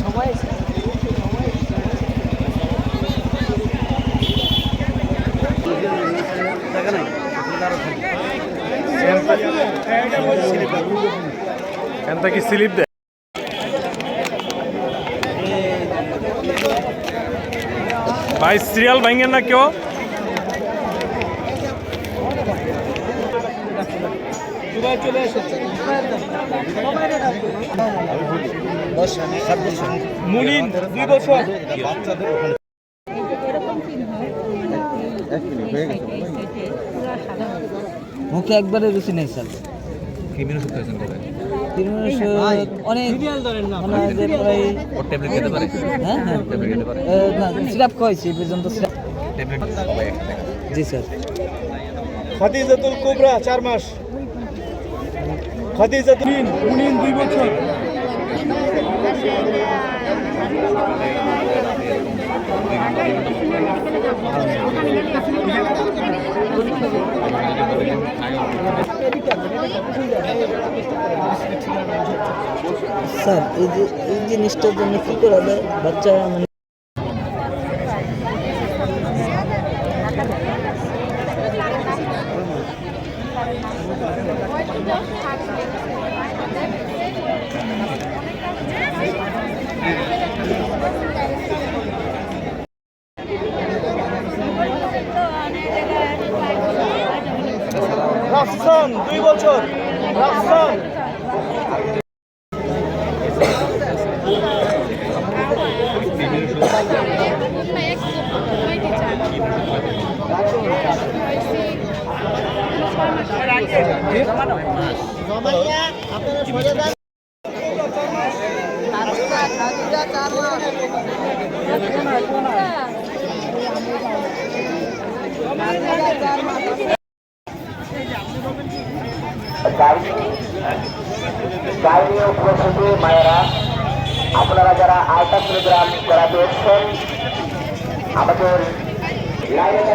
সবাই নাই এনটা কি স্লিপ দেয়? ভাই সিরিয়াল ভাঙেন না কেউ? চলে এসেছে দশ সাত বছর মুনিন দুই বছর। মুখে একবারে রুচি নেই স্যার। ক্রিমিনাল সুস্থ হয়েছেন অনেক মনে প্রায় ট্যাবলেট খেতে পারে হ্যাঁ হ্যাঁ। ট্যাবলেট খেতে পারে না সিরাপ খাওয়াইছি পর্যন্ত সিরাপ ট্যাবলেট জি স্যার। খাদিজাতুল কোবরা চার মাস। খাদিজাতুল মুনিন দুই বছর। স্যার এই যে এই জিনিসটার জন্য কি করা যায়? বাচ্চা মানে রাফসান দুই বছর রাফসান গাইনি উপস্থিতি মায়েরা আপনারা যারা আয়টা প্রোগ্রাম যারা দেখছেন আমাদের লাইনে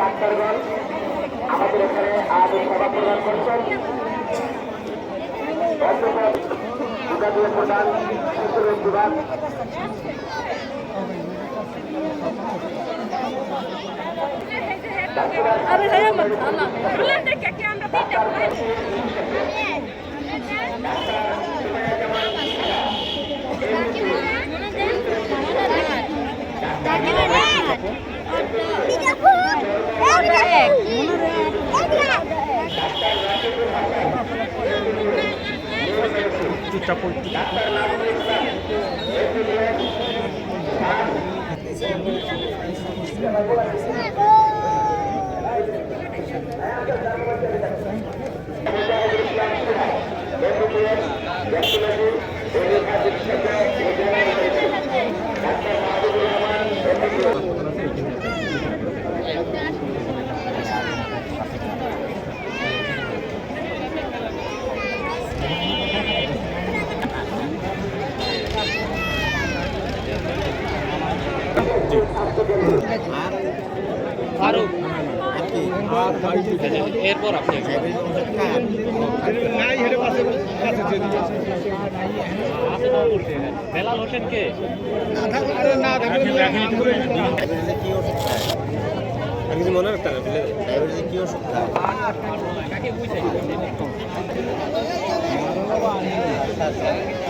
ডাক্তারগণ আমাদের এখানে আজ সেবা প্রদান করছেন বিভাগ আরে হ্যাঁ আমার খালা বলে দেখে কি আমরা দিতে পারি এরপর আপনি মনে রাখতে আচ্ছা, আচ্ছা।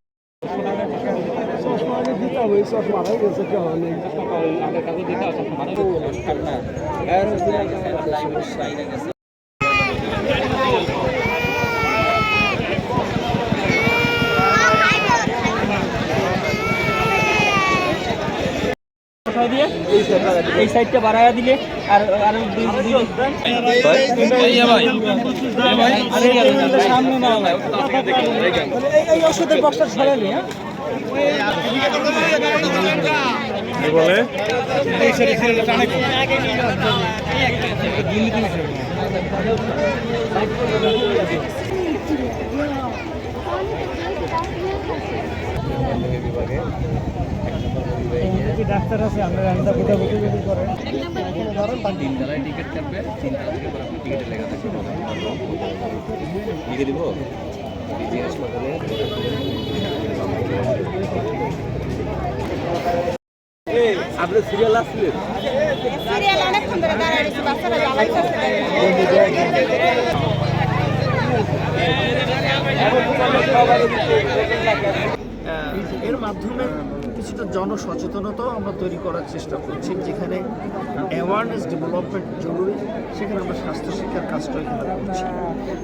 এই চশমা হয়ে গেছে কেমন নেই এই সাইডটা বাড়ায়া দিলে আর আর দুই সামনে না এই ওষুধের বক্সটা ছড়ালি হ্যাঁ ডাক্তার আছে আমরা রান্না কোথা কোথা যদি করেন তিন তালায় টিকিট কাটবে তিন তালা থেকে পরে টিকিটের লেখা থাকবে লিখে দিব হাসপাতালে আপনার সিরিয়াল আসলে সিরিয়াল অনেকক্ষণ ধরে দাঁড়ায় রয়েছে বাচ্চারা জ্বালাইতেছে এর মাধ্যমে কিছুটা জনসচেতনতাও আমরা তৈরি করার চেষ্টা করছি যেখানে অ্যাওয়ারনেস ডেভেলপমেন্ট জরুরি সেখানে আমরা স্বাস্থ্য শিক্ষার কাজটা এখানে করছি।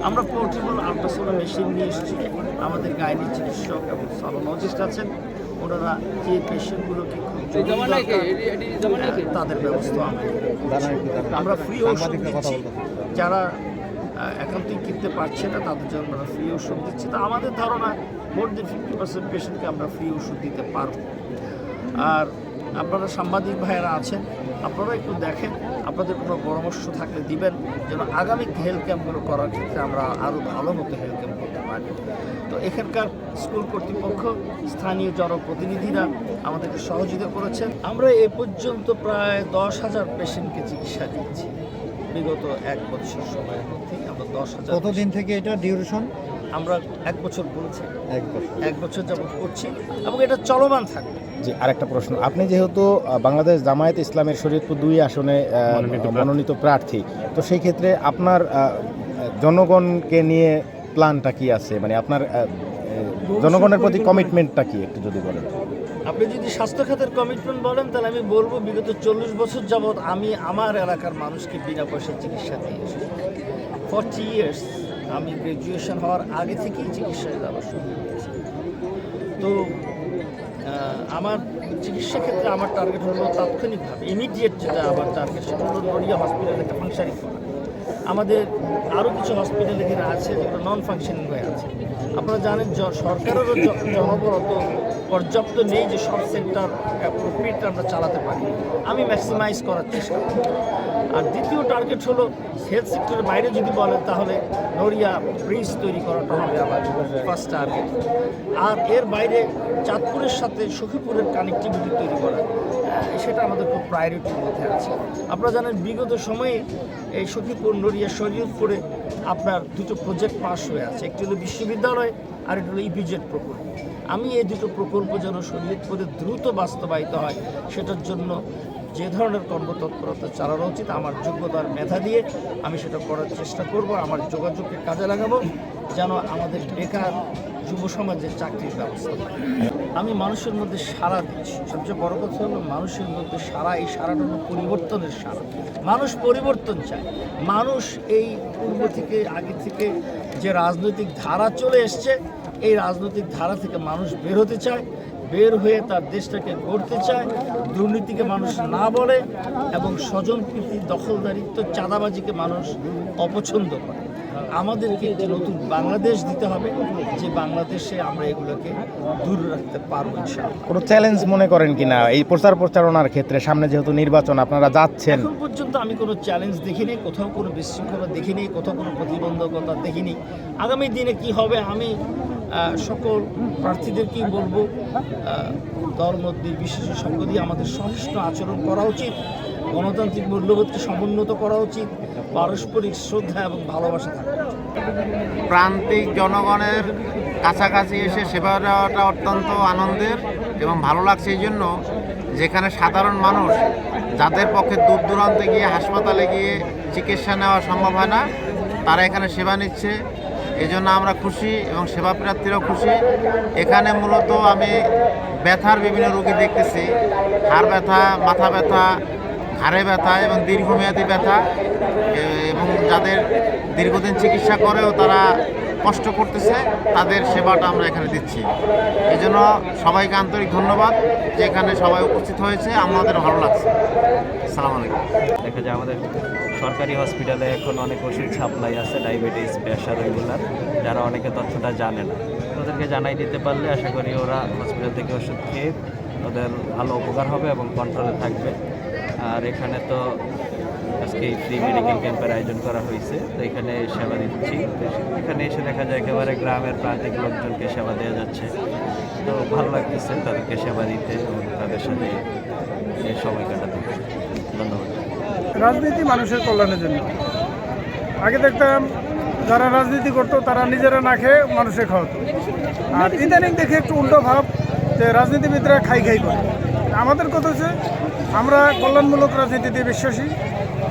আমরা পোর্টেবল আল্ট্রাসোনো মেশিন নিয়ে এসেছি আমাদের গাইনি চিকিৎসক এবং সলোলজিস্ট আছেন ওনারা যে পেশেন্টগুলোকে তাদের ব্যবস্থা আমরা ফ্রি ওষুধ দিচ্ছি। যারা একান্তই কিনতে পারছে না তাদের জন্য আমরা ফ্রি ওষুধ দিচ্ছি। তো আমাদের ধারণা মোর দেন ফিফটি পার্সেন্ট পেশেন্টকে আমরা ফ্রি ওষুধ দিতে পারব। আর আপনারা সাংবাদিক ভাইয়েরা আছেন, আপনারা একটু দেখেন, আপনাদের কোনো পরামর্শ থাকলে দিবেন যেন আগামী হেলথ ক্যাম্পগুলো করার ক্ষেত্রে আমরা আরও ভালো মতো হেলথ ক্যাম্প করতে পারি। তো এখানকার স্কুল কর্তৃপক্ষ, স্থানীয় জনপ্রতিনিধিরা আমাদেরকে সহযোগিতা করেছেন। আমরা এ পর্যন্ত প্রায় দশ হাজার পেশেন্টকে চিকিৎসা দিয়েছি। বিগত এক বছর সময়ের মধ্যেই আমরা দশ হাজার কতদিন থেকে এটা ডিউরেশন আমরা এক বছর বলেছি। এক বছর। এক বছর যাবত করছি এবং এটা চলমান থাকবে। জি আরেকটা প্রশ্ন। আপনি যেহেতু বাংলাদেশ জামায়াত ইসলামের শরীয়তপুর দুই আসনে মনোনীত প্রার্থী। তো সেই ক্ষেত্রে আপনার জনগণকে নিয়ে প্ল্যানটা কি আছে? মানে আপনার জনগণের প্রতি কমিটমেন্টটা কি একটু যদি বলেন? আপনি যদি স্বাস্থ্য খাতের কমিটমেন্ট বলেন তাহলে আমি বলব বিগত চল্লিশ বছর যাবৎ আমি আমার এলাকার মানুষকে বিনা পয়সার চিকিৎসা দিয়ে এসেছি। ফর্টি ইয়ার্স আমি গ্র্যাজুয়েশন হওয়ার আগে থেকেই চিকিৎসায় দেওয়া শুরু করেছি। তো আমার চিকিৎসা ক্ষেত্রে আমার টার্গেট হলো তাৎক্ষণিকভাবে ইমিডিয়েট যেটা আমার টার্গেট সেটা হলো নড়িয়া হসপিটালে একটা ফাংশনিং করা। আমাদের আরও কিছু হসপিটাল এখানে আছে, যেগুলো নন ফাংশনিং হয়ে আছে, আপনারা জানেন সরকারেরও জ- জনবল অত পর্যাপ্ত নেই যে সব সেন্টার অ্যাপ্রোপ্রিয়েট আমরা চালাতে পারি। আমি ম্যাক্সিমাইজ করার চেষ্টা করি। আর দ্বিতীয় টার্গেট হলো হেলথ সেক্টরের বাইরে যদি বলেন, তাহলে নড়িয়া ব্রিজ তৈরি করাটা হবে আমার ফার্স্ট টার্গেট আর এর বাইরে চাঁদপুরের সাথে সখীপুরের কানেক্টিভিটি তৈরি করা সেটা আমাদের খুব প্রায়োরিটির মধ্যে আছে। আপনারা জানেন, বিগত সময়ে এই সখীপুর, নড়িয়া, শরীয়তপুরে আপনার দুটো প্রজেক্ট পাস হয়ে আছে। একটি হলো বিশ্ববিদ্যালয় আর একটি হলো ইপিজেড প্রকল্প। আমি এই দুটো প্রকল্প যেন শরীয়তপুরে দ্রুত বাস্তবায়িত হয়, সেটার জন্য যে ধরনের কর্মতৎপরতা চালানো উচিত, আমার যোগ্যতার মেধা দিয়ে আমি সেটা করার চেষ্টা করব আমার যোগাযোগকে কাজে লাগাবো যেন আমাদের বেকার যুব সমাজের চাকরির ব্যবস্থা আমি মানুষের মধ্যে সারা দিচ্ছি সবচেয়ে বড় কথা হলো মানুষের মধ্যে সারা এই সারাটা হলো পরিবর্তনের সারা মানুষ পরিবর্তন চায়। মানুষ এই পূর্ব থেকে আগে থেকে যে রাজনৈতিক ধারা চলে এসছে, এই রাজনৈতিক ধারা থেকে মানুষ বের হতে চায়। বের হয়ে তার দেশটাকে গড়তে চায় দুর্নীতিকে মানুষ না বলে এবং স্বজন স্বজনপ্রীতি দখলদারিত্ব চাঁদাবাজিকে মানুষ অপছন্দ করে। আমাদেরকে একটি নতুন বাংলাদেশ দিতে হবে যে বাংলাদেশে আমরা এগুলোকে দূর রাখতে পারব কোনো চ্যালেঞ্জ মনে করেন কিনা? এই প্রচার প্রচারণার ক্ষেত্রে সামনে যেহেতু নির্বাচন আপনারা যাচ্ছেন। এখন পর্যন্ত আমি কোনো চ্যালেঞ্জ দেখিনি কোথাও কোনো বিশৃঙ্খলা দেখিনি কোথাও কোনো প্রতিবন্ধকতা দেখিনি। আগামী দিনে কি হবে আমি সকল প্রার্থীদেরকেই বলব দল মত নির্বিশেষে সঙ্গ দিয়ে আমাদের সহিষ্ণু আচরণ করা উচিত, গণতান্ত্রিক মূল্যবোধকে সমুন্নত করা উচিত, পারস্পরিক শ্রদ্ধা এবং ভালোবাসা থাকা। প্রান্তিক জনগণের কাছাকাছি এসে সেবা দেওয়াটা অত্যন্ত আনন্দের এবং ভালো লাগছে এই জন্য যেখানে সাধারণ মানুষ যাদের পক্ষে দূর দূরান্তে গিয়ে হাসপাতালে গিয়ে চিকিৎসা নেওয়া সম্ভব হয় না, তারা এখানে সেবা নিচ্ছে এই জন্য আমরা খুশি এবং সেবা প্রার্থীরাও খুশি। এখানে মূলত আমি ব্যথার বিভিন্ন রোগী দেখতেছি। হাড় ব্যথা, মাথা ব্যথা, ঘাড়ে ব্যথা এবং দীর্ঘমেয়াদী ব্যথা। এবং যাদের দীর্ঘদিন চিকিৎসা করেও তারা কষ্ট করতেছে, তাদের সেবাটা আমরা এখানে দিচ্ছি। এই জন্য সবাইকে আন্তরিক ধন্যবাদ, যে এখানে সবাই উপস্থিত হয়েছে, আমাদের ভালো লাগছে। সালাম আলাইকুম। দেখা যায় আমাদের সরকারি হসপিটালে এখন অনেক ওষুধ সাপ্লাই আছে ডায়াবেটিস প্রেশার রেগুলার যারা অনেকে তথ্যটা জানে না। ওদেরকে জানাই দিতে পারলে আশা করি ওরা হসপিটাল থেকে ওষুধ খেয়ে ওদের ভালো উপকার হবে এবং কন্ট্রোলে থাকবে। আর এখানে তো আজকে এই ফ্রি মেডিকেল ক্যাম্পের আয়োজন করা হয়েছে। তো এখানে সেবা দিচ্ছি। এখানে এসে দেখা যায় একেবারে গ্রামের প্রান্তিক লোকজনকে সেবা দেওয়া যাচ্ছে। তো ভালো লাগতেছে তাদেরকে সেবা দিতে এবং তাদের সাথে সময় কাটাতে। ধন্যবাদ। রাজনীতি মানুষের কল্যাণের জন্য। আগে দেখতাম যারা রাজনীতি করতো, তারা নিজেরা না খেয়ে মানুষে খাওয়াতো। আর ইদানিং দেখে একটু উল্টো ভাব যে রাজনীতিবিদরা খাই খাই করে। আমাদের কথা হচ্ছে, আমরা কল্যাণমূলক রাজনীতিতে বিশ্বাসী।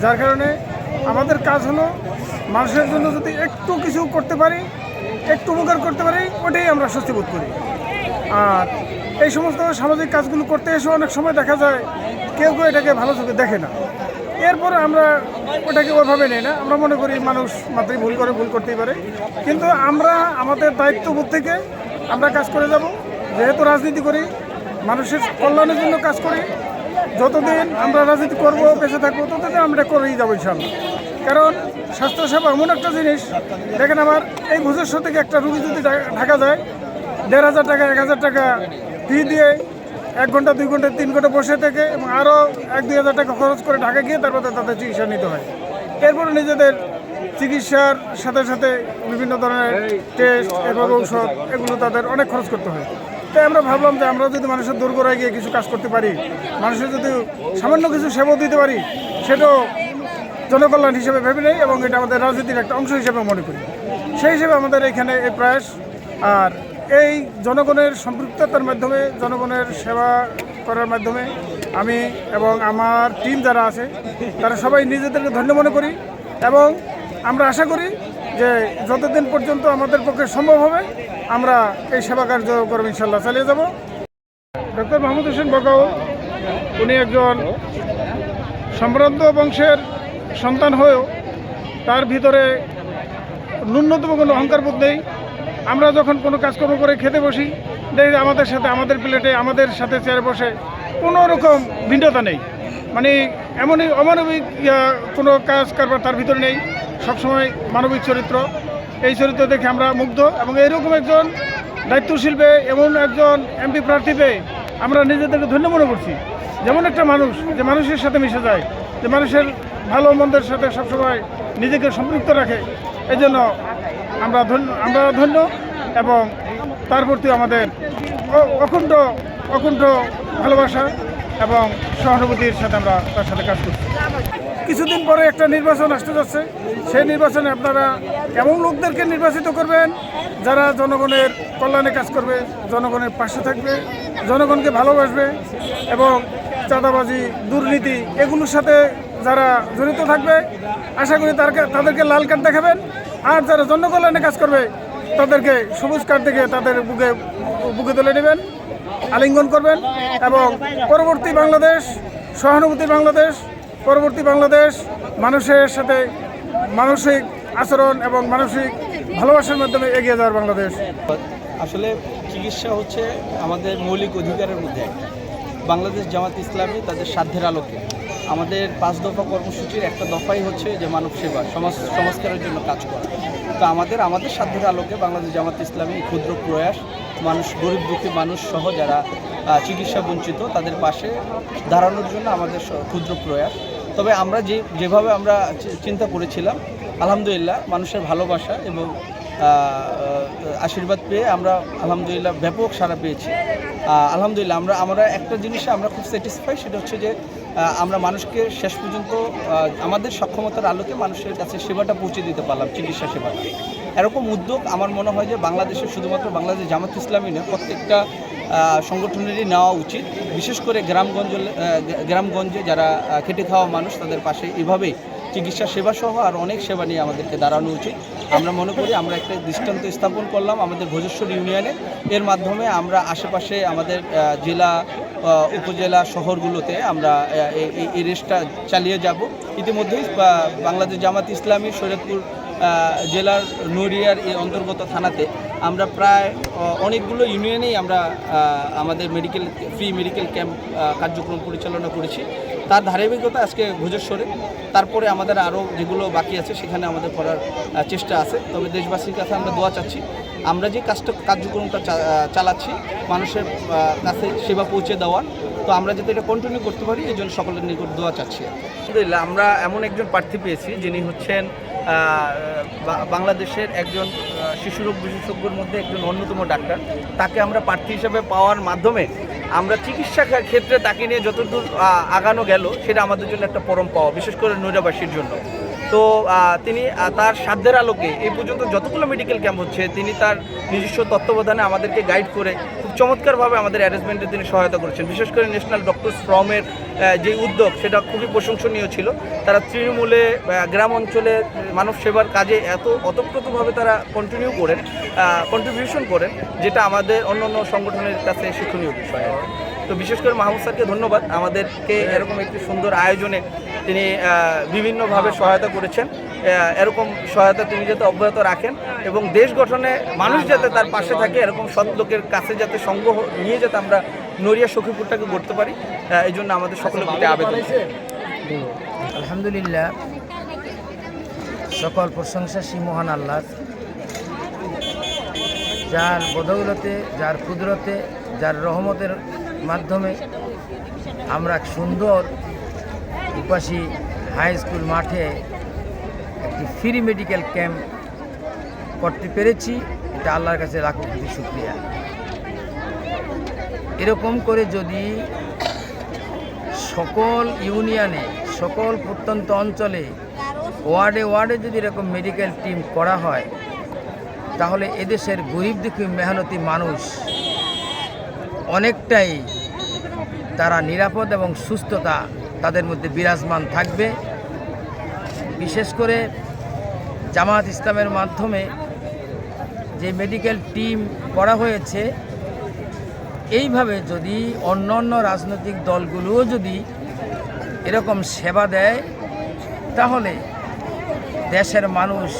যার কারণে আমাদের কাজ হলো মানুষের জন্য যদি একটু কিছু করতে পারি, একটু উপকার করতে পারি, ওটাই আমরা স্বস্তি বোধ করি। আর এই সমস্ত সামাজিক কাজগুলো করতে এসে অনেক সময় দেখা যায়, কেউ কেউ এটাকে ভালো চোখে দেখে না। এরপরে আমরা ওটাকে ওইভাবে নেই না। আমরা মনে করি মানুষ মাত্রই ভুল করে ভুল করতেই পারে। কিন্তু আমরা আমাদের দায়িত্ববোধ থেকে আমরা কাজ করে যাব। যেহেতু রাজনীতি করি, মানুষের কল্যাণের জন্য কাজ করি যতদিন আমরা রাজনীতি করব, বেঁচে থাকব, ততদিন আমরা করেই যাব ইনশাল্লাহ কারণ স্বাস্থ্যসেবা এমন একটা জিনিস, দেখেন আমার, এই ভুজস্ব থেকে একটা রুগী যদি ঢাকা যায়, দেড় হাজার টাকা, এক হাজার টাকা ফি দিয়ে এক ঘণ্টা, দুই ঘণ্টা, তিন ঘণ্টা বসে থেকে এবং আরও এক, দুই হাজার টাকা খরচ করে ঢাকা গিয়ে তারপরে তাদের চিকিৎসা নিতে হয়। এরপরে নিজেদের চিকিৎসার সাথে সাথে বিভিন্ন ধরনের টেস্ট এরপর ঔষধ, এগুলো তাদের অনেক খরচ করতে হয়। তাই আমরা ভাবলাম যে আমরা যদি মানুষের দোরগোড়ায় গিয়ে কিছু কাজ করতে পারি, মানুষের যদি সামান্য কিছু সেবা দিতে পারি, সেটাও জনকল্যাণ হিসেবে ভেবে নেই এবং এটা আমাদের রাজনীতির একটা অংশ হিসেবে মনে করি। সেই হিসেবে আমাদের এখানে এই প্রয়াস, আর এই জনগণের সম্পৃক্ততার মাধ্যমে, জনগণের সেবা করার মাধ্যমে আমি এবং আমার টিম যারা আছে, তারা সবাই নিজেদেরকে ধন্য মনে করি এবং আমরা আশা করি যে যতদিন পর্যন্ত আমাদের পক্ষে সম্ভব হবে, আমরা এই সেবা কার্যক্রম ইনশাল্লাহ চালিয়ে যাব। ডক্টর মাহমুদ হোসেন বকাও উনি একজন সম্ভ্রান্ত বংশের সন্তান হয়েও তার ভিতরে ন্যূনতম কোনো অহংকারবোধ নেই। আমরা যখন কোনো কাজকর্ম করে খেতে বসি, দেখি আমাদের সাথে, আমাদের প্লেটে, আমাদের সাথে চেয়ারে বসে কোনো রকম ভিন্নতা নেই। মানে এমনই অমানবিক কোনো কাজ কারবার তার ভিতরে নেই। সবসময় মানবিক চরিত্র। এই চরিত্র দেখে আমরা মুগ্ধ এবং এইরকম একজন দায়িত্বশীল পেয়ে এমন একজন এমপি প্রার্থী পেয়ে আমরা নিজেদেরকে ধন্য মনে করছি। যেমন একটা মানুষ, যে মানুষের সাথে মিশে যায়, যে মানুষের ভালো মন্দের সাথে সবসময় নিজেকে সম্পৃক্ত রাখে এই জন্য আমরা ধন্য আমরা ধন্য এবং তার প্রতি আমাদের অকুণ্ঠ অকুণ্ঠ ভালোবাসা এবং সহানুভূতির সাথে আমরা তার সাথে কাজ করছি। কিছুদিন পরে একটা নির্বাচন আসতে যাচ্ছে। সেই নির্বাচনে আপনারা এমন লোকদেরকে নির্বাচিত করবেন? যারা জনগণের কল্যাণে কাজ করবে, জনগণের পাশে থাকবে, জনগণকে ভালোবাসবে এবং চাঁদাবাজি, দুর্নীতি এগুলোর সাথে যারা জড়িত থাকবে, আশা করি তারকে তাদেরকে লাল কার্ড দেখাবেন। আর যারা জনকল্যাণে কাজ করবে, তাদেরকে সবুজ কার্ড দেখে তাদের বুকে বুকে তুলে নেবেন, আলিঙ্গন করবেন এবং পরবর্তী বাংলাদেশ, সহানুভূতি বাংলাদেশ পরবর্তী বাংলাদেশ মানুষের সাথে মানসিক আচরণ এবং মানসিক ভালোবাসার মাধ্যমে এগিয়ে যাওয়ার বাংলাদেশ। আসলে চিকিৎসা হচ্ছে আমাদের মৌলিক অধিকারের মধ্যে বাংলাদেশ জামাত ইসলামী তাদের সাধ্যের আলোকে। আমাদের পাঁচ দফা কর্মসূচির একটা দফাই হচ্ছে যে মানব সেবা, সমাজ, সংস্কারের জন্য কাজ করা। তো আমাদের আমাদের সাধ্যের আলোকে বাংলাদেশ জামাত ইসলামী ক্ষুদ্র প্রয়াস, মানুষ, গরিব দুঃখী মানুষ সহ যারা চিকিৎসা বঞ্চিত, তাদের পাশে দাঁড়ানোর জন্য আমাদের ক্ষুদ্র প্রয়াস। তবে আমরা যে, যেভাবে আমরা চিন্তা করেছিলাম, আলহামদুলিল্লাহ মানুষের ভালোবাসা এবং আশীর্বাদ পেয়ে আমরা আলহামদুলিল্লাহ ব্যাপক সারা পেয়েছি। আলহামদুলিল্লাহ আমরা আমরা একটা জিনিসে আমরা খুব স্যাটিসফাই সেটা হচ্ছে যে আমরা মানুষকে শেষ পর্যন্ত আমাদের সক্ষমতার আলোকে মানুষের কাছে সেবাটা পৌঁছে দিতে পারলাম, চিকিৎসা সেবাটা এরকম উদ্যোগ আমার মনে হয় যে বাংলাদেশের শুধুমাত্র বাংলাদেশ জামাত ইসলামী নয়, প্রত্যেকটা সংগঠনেরই নেওয়া উচিত। বিশেষ করে গ্রামগঞ্জ গ্রামগঞ্জে যারা খেটে খাওয়া মানুষ, তাদের পাশে এভাবেই চিকিৎসা সেবা সহ আর অনেক সেবা নিয়ে আমাদেরকে দাঁড়ানো উচিত। আমরা মনে করি আমরা একটা দৃষ্টান্ত স্থাপন করলাম আমাদের ভোজেশ্বর ইউনিয়নে। এর মাধ্যমে আমরা আশেপাশে আমাদের জেলা উপজেলা শহরগুলোতে আমরা এই- রেসটা চালিয়ে যাব। ইতিমধ্যেই বাংলাদেশ জামাত ইসলামী শরীয়তপুর জেলার নড়িয়ার এই অন্তর্গত থানাতে আমরা প্রায় অনেকগুলো ইউনিয়নেই আমরা আমাদের মেডিকেল ফ্রি মেডিকেল ক্যাম্প কার্যক্রম পরিচালনা করেছি। তার ধারাবাহিকতা আজকে ভোজেশ্বরে। তারপরে আমাদের আরও যেগুলো বাকি আছে, সেখানে আমাদের করার চেষ্টা আছে। তবে দেশবাসীর কাছে আমরা দোয়া চাচ্ছি, আমরা যে কাজটা, কার্যক্রমটা চালাচ্ছি, মানুষের কাছে সেবা পৌঁছে দেওয়ার, তো আমরা যাতে এটা কন্টিনিউ করতে পারি, এই জন্য সকলের নিকট দোয়া চাচ্ছি আমরা এমন একজন প্রার্থী পেয়েছি যিনি হচ্ছেন বাংলাদেশের একজন শিশুরোগ বিশেষজ্ঞর মধ্যে একজন অন্যতম ডাক্তার। তাকে আমরা প্রার্থী হিসেবে পাওয়ার মাধ্যমে আমরা চিকিৎসা ক্ষেত্রে তাকে নিয়ে যতদূর আগানো গেল, সেটা আমাদের জন্য একটা পরম পাওয়া, বিশেষ করে নৈরাবাসীর জন্য। তো তিনি তার সাধ্যের আলোকে এই পর্যন্ত যতগুলো মেডিকেল ক্যাম্প হচ্ছে, তিনি তার নিজস্ব তত্ত্বাবধানে আমাদেরকে গাইড করে চমৎকারভাবে আমাদের অ্যারেঞ্জমেন্টে তিনি সহায়তা করেছেন বিশেষ করে ন্যাশনাল ডক্টরস ফ্রমের যে উদ্যোগ, সেটা খুবই প্রশংসনীয় ছিল তারা তৃণমূলে গ্রাম অঞ্চলে মানব সেবার কাজে এত অতপ্রতভাবে তারা কন্টিনিউ করেন কন্ট্রিবিউশন করেন, যেটা আমাদের অন্য অন্য সংগঠনের কাছে শিক্ষণীয় বিষয়। তো বিশেষ করে মাহমুদ স্যারকে ধন্যবাদ। আমাদেরকে এরকম একটি সুন্দর আয়োজনে তিনি বিভিন্নভাবে সহায়তা করেছেন। এরকম সহায়তা তিনি যাতে অব্যাহত রাখেন এবং দেশ গঠনে মানুষ যাতে তার পাশে থাকে এরকম সৎ লোকের কাছে যাতে সঙ্গ নিয়ে যাতে আমরা নড়িয়া সখীপুরটাকে গড়তে পারি এই জন্য আমাদের সকলের প্রতি আবেদন। আলহামদুলিল্লাহ। সকল প্রশংসা শ্রী মহান আল্লাহ যার বদৌলতে যার কুদরতে যার রহমতের মাধ্যমে আমরা সুন্দর উপাসী হাই স্কুল মাঠে একটি ফ্রি মেডিকেল ক্যাম্প করতে পেরেছি। এটা আল্লাহর কাছে লাখো কোটি শুক্রিয়া। এরকম করে যদি সকল ইউনিয়নে, সকল প্রত্যন্ত অঞ্চলে, ওয়ার্ডে ওয়ার্ডে যদি এরকম মেডিকেল টিম করা হয়, তাহলে এদেশের গরিব দুঃখী, মেহনতি মানুষ অনেকটাই তারা নিরাপদ এবং সুস্থতা তাদের মধ্যে বিরাজমান থাকবে। বিশেষ করে জামাত ইসলামের মাধ্যমে যে মেডিকেল টিম করা হয়েছে, এইভাবে যদি অন্য অন্য রাজনৈতিক দলগুলোও যদি এরকম সেবা দেয়, তাহলে দেশের মানুষ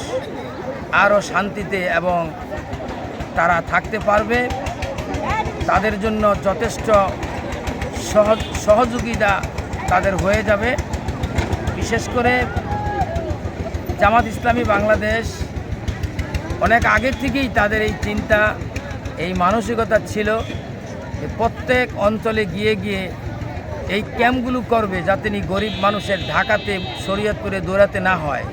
আরও শান্তিতে এবং তারা থাকতে পারবে। তাদের জন্য যথেষ্ট সহজ সহযোগিতা তাদের হয়ে যাবে। বিশেষ করে জামাত ইসলামী বাংলাদেশ অনেক আগের থেকেই তাদের এই চিন্তা, এই মানসিকতা ছিল যে প্রত্যেক অঞ্চলে গিয়ে গিয়ে এই ক্যাম্পগুলো করবে যাতে নি গরিব মানুষের ঢাকাতে, শরীয়তপুরে দৌড়াতে না হয়।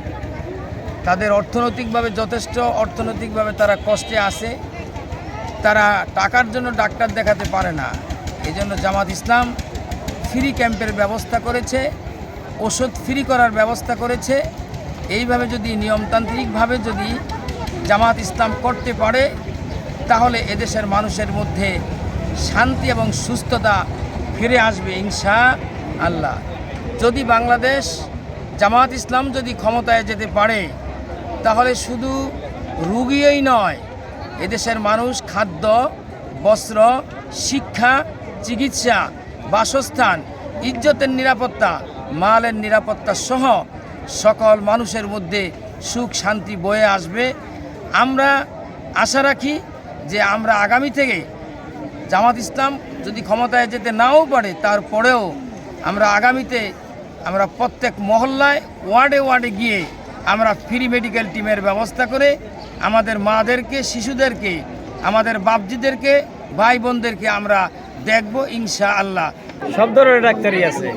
তাদের অর্থনৈতিকভাবে যথেষ্ট, অর্থনৈতিকভাবে তারা কষ্টে আসে তারা টাকার জন্য ডাক্তার দেখাতে পারে না। এই জন্য জামাত ইসলাম ফ্রি ক্যাম্পের ব্যবস্থা করেছে, ওষুধ ফ্রি করার ব্যবস্থা করেছে। এইভাবে যদি নিয়মতান্ত্রিকভাবে যদি জামাত ইসলাম করতে পারে, তাহলে এদেশের মানুষের মধ্যে শান্তি এবং সুস্থতা ফিরে আসবে ইনশা আল্লাহ। যদি বাংলাদেশ জামাত ইসলাম যদি ক্ষমতায় যেতে পারে, তাহলে শুধু রুগীই নয়, এদেশের মানুষ খাদ্য, বস্ত্র, শিক্ষা চিকিৎসা, বাসস্থান, ইজ্জতের নিরাপত্তা, মালের নিরাপত্তা সহ সকল মানুষের মধ্যে সুখ শান্তি বয়ে আসবে। আমরা আশা রাখি যে আমরা আগামী থেকে জামাত ইসলাম যদি ক্ষমতায় যেতে নাও পারে, তারপরেও আমরা আগামীতে আমরা প্রত্যেক মহল্লায়, ওয়ার্ডে ওয়ার্ডে গিয়ে আমরা ফ্রি মেডিকেল টিমের ব্যবস্থা করে আমাদের মাদেরকে, শিশুদেরকে, আমাদের বাপজিদেরকে ভাই বোনদেরকে আমরা দেখব ইনশা আল্লাহ সব ধরনের ডাক্তারই আছে।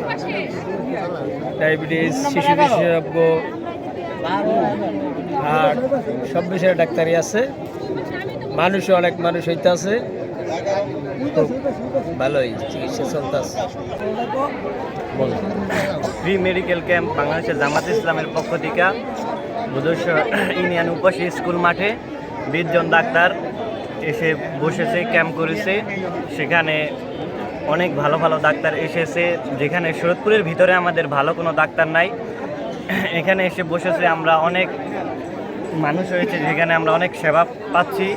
ডায়াবেটিস শিশু বিশেষজ্ঞ হার্ট সব বিষয়ে ডাক্তারই আছে। মানুষও অনেক মানুষ হইতে আছে ভালোই চিকিৎসা চলতেছে। ফ্রি মেডিকেল ক্যাম্প বাংলাদেশের জামাত ইসলামের পক্ষ থেকে বুধেশ্বর ইউনিয়ন উপাসী স্কুল মাঠে বিশজন ডাক্তার এসে বসেছে ক্যাম্প করেছে। সেখানে অনেক ভালো ভালো ডাক্তার এসেছে। যেখানে শরৎপুরের ভিতরে আমাদের ভালো কোনো ডাক্তার নাই। এখানে এসে বসেছে আমরা অনেক মানুষ হয়েছে, যেখানে আমরা অনেক সেবা পাচ্ছি।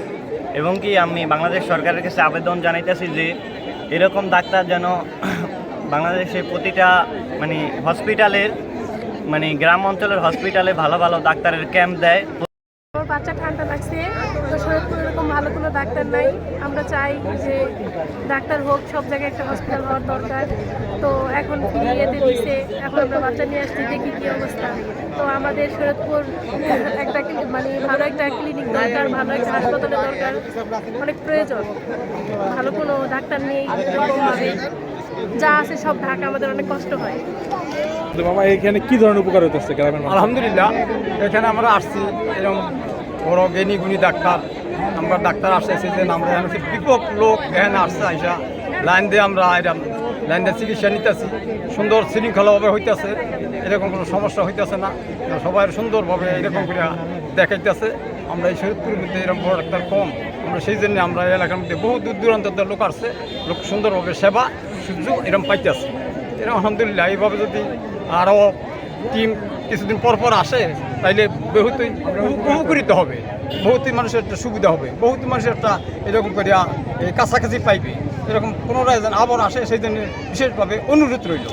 এবং কি আমি বাংলাদেশ সরকারের কাছে আবেদন জানাইতেছি যে এরকম ডাক্তার যেন বাংলাদেশে প্রতিটা মানে হসপিটালের মানে গ্রাম অঞ্চলের হসপিটালে ভালো ভালো ডাক্তারের ক্যাম্প দেয়। বাচ্চা ঠান্ডা নাই। আমরা চাই যে ডাক্তার হোক সব জায়গায় একটা হসপিটাল হওয়ার দরকার। তো এখন ফ্রি এতে দিছে এখন আমরা বাচ্চা নিয়ে আসছি দেখি কী অবস্থা। তো আমাদের শরৎপুর একটা মানে ভালো একটা ক্লিনিক দরকার ভালো একটা হাসপাতালের দরকার। অনেক প্রয়োজন। ভালো কোনো ডাক্তার নেই যা আছে সব ঢাকা আমাদের অনেক কষ্ট হয়। মামা এখানে কি ধরনের উপকার হতেছে গ্রামের আলহামদুলিল্লাহ এখানে আমরা আসছি এরকম বড় জ্ঞানী গুণী ডাক্তার। আমরা ডাক্তার আসতেছি যে আমরা এখানে বিপদ লোক এখানে আসছে, আইসা লাইন দিয়ে আমরা এরকম লাইন দিয়ে চিকিৎসা নিতেছি। সুন্দর শৃঙ্খলাভাবে হইতেছে, এরকম কোনো সমস্যা হইতেছে না। সবাই সুন্দরভাবে এরকম করে দেখাইতেছে। আমরা এই শরীরপুরের মধ্যে এরকম বড় ডাক্তার কম। আমরা সেই জন্য আমরা এই এলাকার মধ্যে বহু দূর দূরান্তের লোক আসছে। লোক সুন্দরভাবে সেবা, সুযোগ এরকম পাইতেছে। এরকম আলহামদুলিল্লাহ, এইভাবে যদি আরও টিম কিছুদিন পর পর আসে, তাইলে বহুতই উপকৃত হবে, বহুতই মানুষের একটা সুবিধা হবে বহুত মানুষের একটা এরকম করিয়া কাছাকাছি পাইবে। এরকম পুনরায় যেন আবার আসে, সেই জন্য বিশেষভাবে অনুরোধ রইল।